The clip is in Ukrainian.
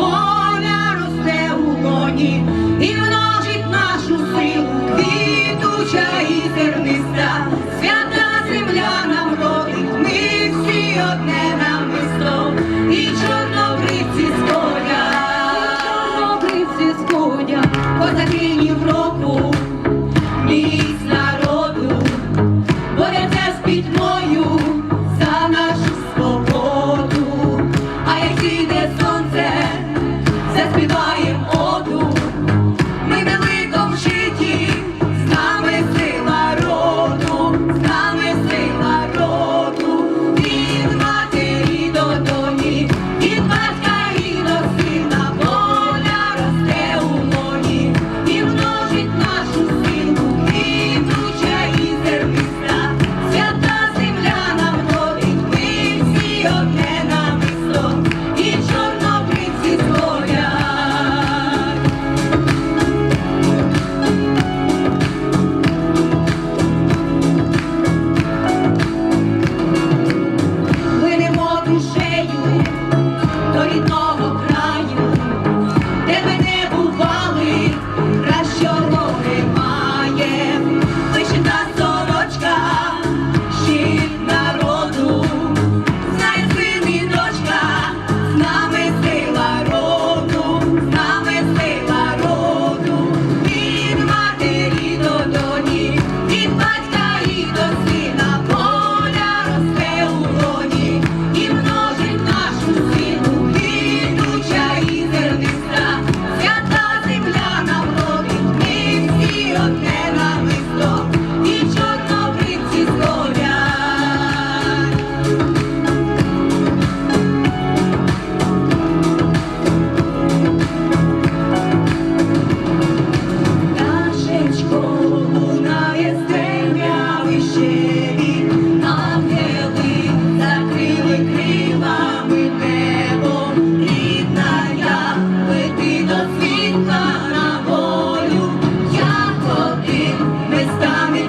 поля росте у доні і множить нашу силу квітуча і зерниста, свята земля нам родить, ми всі одне. Victoria.